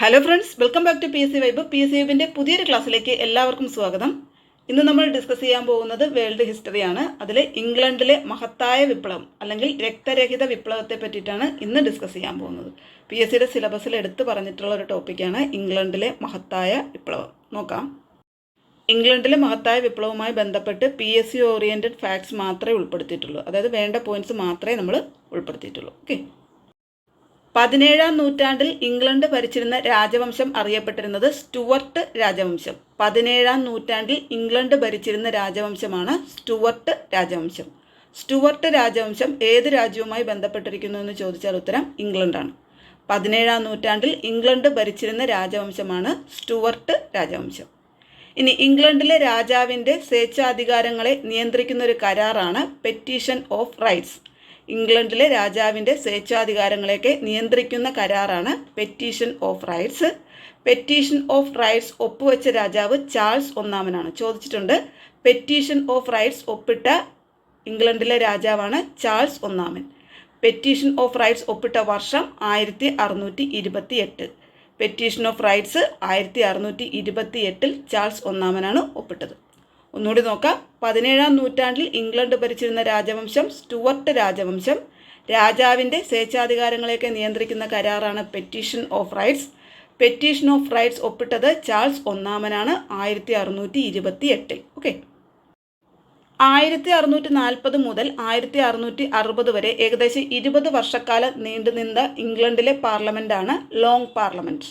Hello friends welcome back to P S C vibe P S C വൈബിന്റെ പുതിയൊരു ക്ലാസ്സിലേക്ക് എല്ലാവർക്കും സ്വാഗതം. ഇന്ന് നമ്മൾ ഡിസ്കസ് ചെയ്യാൻ പോകുന്നത് വേൾഡ് ഹിസ്റ്ററിയാണ് അതിൽ ഇംഗ്ലണ്ടിലെ മഹത്തായ വിപ്ലവം അല്ലെങ്കിൽ രക്തരഹിത വിപ്ലവത്തെ പറ്റിയിട്ടാണ് ഇന്ന് ഡിസ്കസ് ചെയ്യാൻ പോകുന്നത്. പി എസ് സിയുടെ സിലബസിൽ എടുത്തു പറഞ്ഞിട്ടുള്ള ഒരു ടോപ്പിക്കാണ് ഇംഗ്ലണ്ടിലെ മഹത്തായ വിപ്ലവം. നോക്കാം. ഇംഗ്ലണ്ടിലെ മഹത്തായ വിപ്ലവവുമായി ബന്ധപ്പെട്ട് P S C oriented facts മാത്രമേ ഉൾപ്പെടുത്തിയിട്ടുള്ളൂ. അതായത് വേണ്ട പോയിന്റ്സ് മാത്രമേ നമ്മൾ ഉൾപ്പെടുത്തിയിട്ടുള്ളൂ. ഓക്കെ പതിനേഴാം നൂറ്റാണ്ടിൽ ഇംഗ്ലണ്ട് ഭരിച്ചിരുന്ന രാജവംശം അറിയപ്പെട്ടിരുന്നത് സ്റ്റുവർട്ട് രാജവംശം. പതിനേഴാം നൂറ്റാണ്ടിൽ ഇംഗ്ലണ്ട് ഭരിച്ചിരുന്ന രാജവംശമാണ് സ്റ്റുവർട്ട് രാജവംശം. സ്റ്റുവർട്ട് രാജവംശം ഏത് രാജ്യവുമായി ബന്ധപ്പെട്ടിരിക്കുന്നു എന്ന് ചോദിച്ചാൽ ഉത്തരം ഇംഗ്ലണ്ടാണ്. പതിനേഴാം നൂറ്റാണ്ടിൽ ഇംഗ്ലണ്ട് ഭരിച്ചിരുന്ന രാജവംശമാണ് സ്റ്റുവർട്ട് രാജവംശം. ഇനി ഇംഗ്ലണ്ടിലെ രാജാവിന്റെ സ്വേച്ഛാധികാരങ്ങളെ നിയന്ത്രിക്കുന്ന ഒരു കരാറാണ് പെറ്റീഷൻ ഓഫ് റൈറ്റ്സ് ഇംഗ്ലണ്ടിലെ രാജാവിന്റെ സ്വേച്ഛാധികാരങ്ങളെയൊക്കെ നിയന്ത്രിക്കുന്ന കരാറാണ് petition of rights petition of rights ഒപ്പുവെച്ച രാജാവ് ചാൾസ് ഒന്നാമനാണ്. ചോദിച്ചിട്ടുണ്ട് പെറ്റീഷൻ ഓഫ് റൈറ്റ്സ് ഒപ്പിട്ട ഇംഗ്ലണ്ടിലെ രാജാവാണ് ചാൾസ് ഒന്നാമൻ. പെറ്റീഷൻ ഓഫ് റൈറ്റ്സ് ഒപ്പിട്ട വർഷം ആയിരത്തി അറുന്നൂറ്റി ഇരുപത്തി എട്ട് പെറ്റീഷൻ ഓഫ് റൈറ്റ്സ് ആയിരത്തി അറുന്നൂറ്റി ഇരുപത്തി എട്ടിൽ ചാൾസ് ഒന്നാമനാണ് ഒപ്പിട്ടത്. ഒന്നുകൂടി നോക്കാം. പതിനേഴാം നൂറ്റാണ്ടിൽ ഇംഗ്ലണ്ട് ഭരിച്ചിരുന്ന രാജവംശം സ്റ്റുവർട്ട് രാജവംശം. രാജാവിന്റെ സ്വേച്ഛാധികാരങ്ങളെയൊക്കെ നിയന്ത്രിക്കുന്ന കരാറാണ് petition of rights petition of rights ഒപ്പിട്ടത് ചാൾസ് ഒന്നാമനാണ് ആയിരത്തി അറുന്നൂറ്റി ഇരുപത്തി എട്ടിൽ ഓക്കെ ആയിരത്തി അറുന്നൂറ്റി നാൽപ്പത് മുതൽ ആയിരത്തി അറുന്നൂറ്റി അറുപത് വരെ ഏകദേശം ഇരുപത് വർഷക്കാലം നീണ്ടുനിന്ന ഇംഗ്ലണ്ടിലെ പാർലമെന്റാണ് ലോങ് പാർലമെന്റ്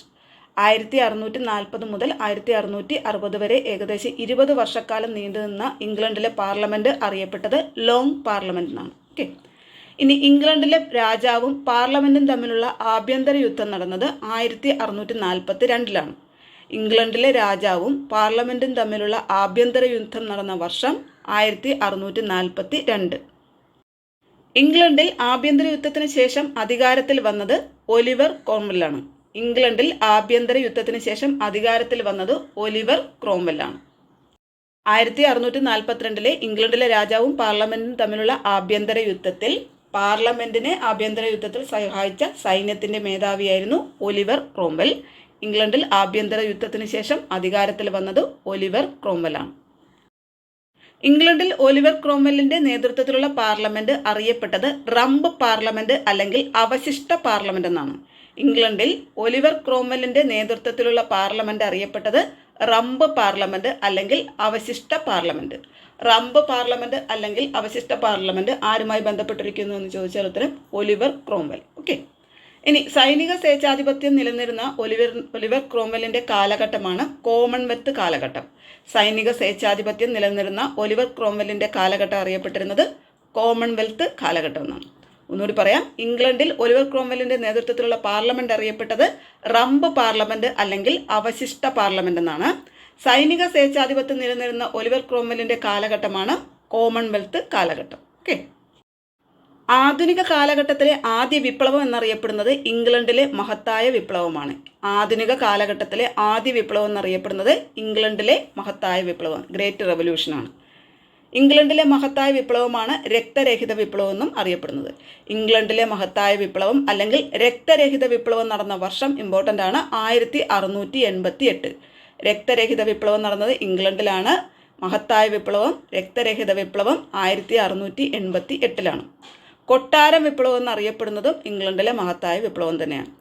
ആയിരത്തി അറുന്നൂറ്റി നാൽപ്പത് മുതൽ ആയിരത്തി അറുന്നൂറ്റി അറുപത് വരെ ഏകദേശം ഇരുപത് വർഷക്കാലം നീണ്ടുനിന്ന ഇംഗ്ലണ്ടിലെ പാർലമെന്റ് അറിയപ്പെട്ടത് ലോങ് പാർലമെന്റ് എന്നാണ് ഓക്കെ. ഇനി ഇംഗ്ലണ്ടിലെ രാജാവും പാർലമെന്റും തമ്മിലുള്ള ആഭ്യന്തര യുദ്ധം നടന്നത് ആയിരത്തി അറുന്നൂറ്റി നാൽപ്പത്തി രണ്ടിലാണ് ഇംഗ്ലണ്ടിലെ രാജാവും പാർലമെന്റും തമ്മിലുള്ള ആഭ്യന്തര യുദ്ധം നടന്ന വർഷം ആയിരത്തി അറുന്നൂറ്റി നാൽപ്പത്തി രണ്ട് ഇംഗ്ലണ്ടിൽ ആഭ്യന്തര യുദ്ധത്തിന് ശേഷം അധികാരത്തിൽ വന്നത് ഒലിവർ ക്രോംവെല്ലാണ് ഇംഗ്ലണ്ടിൽ ആഭ്യന്തര യുദ്ധത്തിന് ശേഷം അധികാരത്തിൽ വന്നത് ഒലിവർ ക്രോംവെല്ലാണ്. ആയിരത്തി അറുന്നൂറ്റി നാൽപ്പത്തിരണ്ടിലെ ഇംഗ്ലണ്ടിലെ രാജാവും പാർലമെന്റും തമ്മിലുള്ള ആഭ്യന്തര യുദ്ധത്തിൽ പാർലമെന്റിനെ ആഭ്യന്തര യുദ്ധത്തിൽ സഹായിച്ച സൈന്യത്തിന്റെ മേധാവിയായിരുന്നു ഒലിവർ ക്രോംവെൽ. ഇംഗ്ലണ്ടിൽ ആഭ്യന്തര യുദ്ധത്തിന് ശേഷം അധികാരത്തിൽ വന്നത് ഒലിവർ ക്രോംവെലാണ് ഇംഗ്ലണ്ടിൽ ഒലിവർ ക്രോംവെല്ലിന്റെ നേതൃത്വത്തിലുള്ള പാർലമെന്റ് അറിയപ്പെട്ടത് റംബ് പാർലമെന്റ് അല്ലെങ്കിൽ അവശിഷ്ട പാർലമെന്റ് എന്നാണ്. ഇംഗ്ലണ്ടിൽ ഒലിവർ ക്രോമലിന്റെ നേതൃത്വത്തിലുള്ള പാർലമെന്റ് അറിയപ്പെട്ടത് റംബ് പാർലമെന്റ് അല്ലെങ്കിൽ അവശിഷ്ട പാർലമെന്റ്. റംബ് പാർലമെന്റ് അല്ലെങ്കിൽ അവശിഷ്ട പാർലമെന്റ് ആരുമായി ബന്ധപ്പെട്ടിരിക്കുന്നു എന്ന് ചോദിച്ചാൽ ഉത്തരം ഒലിവർ ക്രോംവെൽ ഓക്കെ. ഇനി സൈനിക സ്വേച്ഛാധിപത്യം നിലനിരുന്ന ഒലിവർ ഒലിവർ ക്രോംവെല്ലിന്റെ കാലഘട്ടമാണ് കോമൺവെൽത്ത് കാലഘട്ടം. സൈനിക സ്വേച്ഛാധിപത്യം നിലനിരുന്ന ഒലിവർ ക്രോംവെല്ലിന്റെ കാലഘട്ടം അറിയപ്പെട്ടിരുന്നത് കോമൺവെൽത്ത് കാലഘട്ടം എന്നാണ്. ഒന്നുകൂടി പറയാം. ഇംഗ്ലണ്ടിൽ ഒലിവർ ക്രോംവെല്ലിന്റെ നേതൃത്വത്തിലുള്ള പാർലമെന്റ് അറിയപ്പെട്ടത് റംബ് പാർലമെന്റ് അല്ലെങ്കിൽ അവശിഷ്ട പാർലമെന്റ് എന്നാണ്. സൈനിക സ്വേച്ഛാധിപത്യം നിലനിരുന്ന ഒലിവർ ക്രോംവെല്ലിന്റെ കാലഘട്ടമാണ് കോമൺവെൽത്ത് കാലഘട്ടം. ഓക്കെ. ആധുനിക കാലഘട്ടത്തിലെ ആദ്യ വിപ്ലവം എന്നറിയപ്പെടുന്നത് ഇംഗ്ലണ്ടിലെ മഹത്തായ വിപ്ലവമാണ്. ആധുനിക കാലഘട്ടത്തിലെ ആദ്യ വിപ്ലവം എന്നറിയപ്പെടുന്നത് ഇംഗ്ലണ്ടിലെ മഹത്തായ വിപ്ലവം ഗ്രേറ്റ് റെവല്യൂഷനാണ് ഇംഗ്ലണ്ടിലെ മഹത്തായ വിപ്ലവമാണ് രക്തരഹിത വിപ്ലവം എന്നും അറിയപ്പെടുന്നത്. ഇംഗ്ലണ്ടിലെ മഹത്തായ വിപ്ലവം അല്ലെങ്കിൽ രക്തരഹിത വിപ്ലവം നടന്ന വർഷം ഇമ്പോർട്ടന്റ് ആണ് ആയിരത്തി അറുന്നൂറ്റി എൺപത്തി എട്ട് രക്തരഹിത വിപ്ലവം നടന്നത് ഇംഗ്ലണ്ടിലാണ്. മഹത്തായ വിപ്ലവം രക്തരഹിത വിപ്ലവം ആയിരത്തി അറുന്നൂറ്റി എൺപത്തി എട്ടിലാണ് കൊട്ടാരം വിപ്ലവം എന്നറിയപ്പെടുന്നതും ഇംഗ്ലണ്ടിലെ മഹത്തായ വിപ്ലവം തന്നെയാണ്.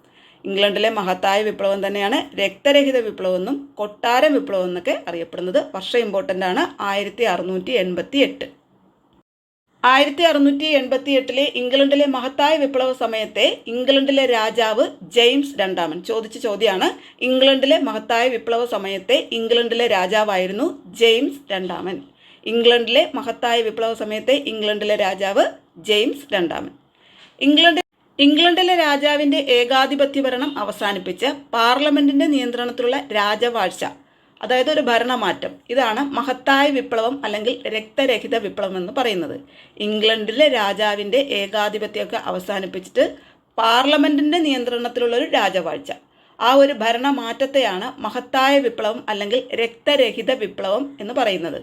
ഇംഗ്ലണ്ടിലെ മഹത്തായ വിപ്ലവം തന്നെയാണ് രക്തരഹിത വിപ്ലവം എന്നും കൊട്ടാരം വിപ്ലവം എന്നൊക്കെ അറിയപ്പെടുന്നത് വർഷം ഇമ്പോർട്ടന്റ് ആണ് ആയിരത്തി അറുന്നൂറ്റി എൺപത്തി എട്ട് ആയിരത്തി അറുന്നൂറ്റി എൺപത്തി എട്ടിലെ ഇംഗ്ലണ്ടിലെ മഹത്തായ വിപ്ലവ സമയത്തെ ഇംഗ്ലണ്ടിലെ രാജാവ് ജെയിംസ് രണ്ടാമൻ ചോദിച്ച ചോദ്യമാണ് ഇംഗ്ലണ്ടിലെ മഹത്തായ വിപ്ലവ സമയത്തെ ഇംഗ്ലണ്ടിലെ രാജാവായിരുന്നു ജെയിംസ് രണ്ടാമൻ. ഇംഗ്ലണ്ടിലെ മഹത്തായ വിപ്ലവ സമയത്തെ ഇംഗ്ലണ്ടിലെ രാജാവ് ജെയിംസ് രണ്ടാമൻ. ഇംഗ്ലണ്ട് ഇംഗ്ലണ്ടിലെ രാജാവിന്റെ ഏകാധിപത്യ ഭരണം അവസാനിപ്പിച്ച് പാർലമെന്റിന്റെ നിയന്ത്രണത്തിലുള്ള രാജവാഴ്ച അതായത് ഒരു ഭരണമാറ്റം. ഇതാണ് മഹത്തായ വിപ്ലവം അല്ലെങ്കിൽ രക്തരഹിത വിപ്ലവം എന്ന് പറയുന്നത്. ഇംഗ്ലണ്ടിലെ രാജാവിന്റെ ഏകാധിപത്യമൊക്കെ അവസാനിപ്പിച്ചിട്ട് പാർലമെന്റിന്റെ നിയന്ത്രണത്തിലുള്ള ഒരു രാജവാഴ്ച. ആ ഒരു ഭരണമാറ്റത്തെയാണ് മഹത്തായ വിപ്ലവം അല്ലെങ്കിൽ രക്തരഹിത വിപ്ലവം എന്ന് പറയുന്നത്.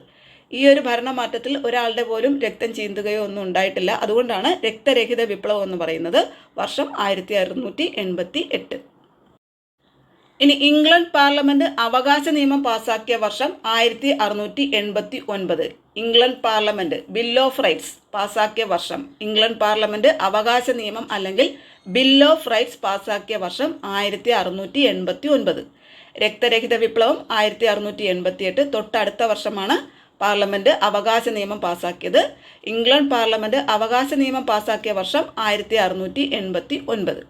ഈ ഒരു ഭരണമാറ്റത്തിൽ ഒരാളുടെ പോലും രക്തം ചീന്തുകയോ ഒന്നും ഉണ്ടായിട്ടില്ല. അതുകൊണ്ടാണ് രക്തരഹിത വിപ്ലവം എന്ന് പറയുന്നത് വർഷം ആയിരത്തി അറുന്നൂറ്റി എൺപത്തി എട്ട് ഇനി ഇംഗ്ലണ്ട് പാർലമെന്റ് അവകാശ നിയമം പാസാക്കിയ വർഷം ആയിരത്തി അറുന്നൂറ്റി എൺപത്തി ഒൻപത് England parliament bill of rights പാസാക്കിയ വർഷം ഇംഗ്ലണ്ട് പാർലമെന്റ് അവകാശ നിയമം അല്ലെങ്കിൽ ബിൽ ഓഫ് റൈറ്റ്സ് പാസാക്കിയ വർഷം ആയിരത്തി അറുന്നൂറ്റി എൺപത്തി ഒൻപത് രക്തരഹിത വിപ്ലവം ആയിരത്തി അറുന്നൂറ്റി എൺപത്തി എട്ട് തൊട്ടടുത്ത വർഷമാണ് പാർലമെന്റ് അവകാശ നിയമം പാസാക്കിയത്. ഇംഗ്ലണ്ട് പാർലമെന്റ് അവകാശ നിയമം പാസാക്കിയ വർഷം ആയിരത്തി അറുന്നൂറ്റി എൺപത്തി ഒൻപത്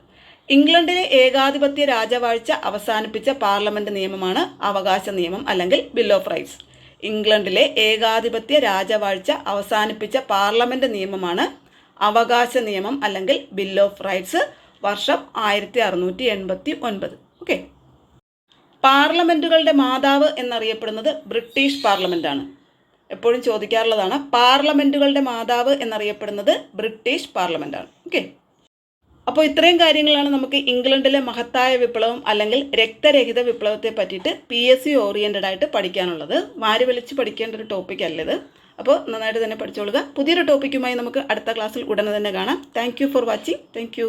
ഇംഗ്ലണ്ടിലെ ഏകാധിപത്യ രാജവാഴ്ച അവസാനിപ്പിച്ച പാർലമെന്റ് നിയമമാണ് അവകാശ നിയമം അല്ലെങ്കിൽ ബിൽ ഓഫ് റൈറ്റ്സ് ഇംഗ്ലണ്ടിലെ ഏകാധിപത്യ രാജവാഴ്ച അവസാനിപ്പിച്ച പാർലമെന്റ് നിയമമാണ് അവകാശ നിയമം അല്ലെങ്കിൽ ബിൽ ഓഫ് റൈറ്റ്സ് വർഷം ആയിരത്തി അറുന്നൂറ്റി എൺപത്തി ഒൻപത് ഓക്കെ പാർലമെന്റുകളുടെ മാതാവ് എന്നറിയപ്പെടുന്നത് ബ്രിട്ടീഷ് പാർലമെന്റാണ്. എപ്പോഴും ചോദിക്കാറുള്ളതാണ് പാർലമെന്റുകളുടെ മാതാവ് എന്നറിയപ്പെടുന്നത് ബ്രിട്ടീഷ് പാർലമെന്റാണ് ഓക്കെ? അപ്പോൾ ഇത്രയും കാര്യങ്ങളാണ് നമുക്ക് ഇംഗ്ലണ്ടിലെ മഹത്തായ വിപ്ലവം അല്ലെങ്കിൽ രക്തരഹിത വിപ്ലവത്തെ പറ്റിയിട്ട് പി എസ് സി ഓറിയന്റഡ് ആയിട്ട് പഠിക്കാനുള്ളത്. വാരി വലിച്ച് പഠിക്കേണ്ട ഒരു ടോപ്പിക് അല്ലത് അപ്പോൾ നന്നായിട്ട് തന്നെ പഠിച്ചോളുക. പുതിയൊരു ടോപ്പിക്കുമായി നമുക്ക് അടുത്ത ക്ലാസ്സിൽ ഉടനെ തന്നെ കാണാം. Thank for watching thank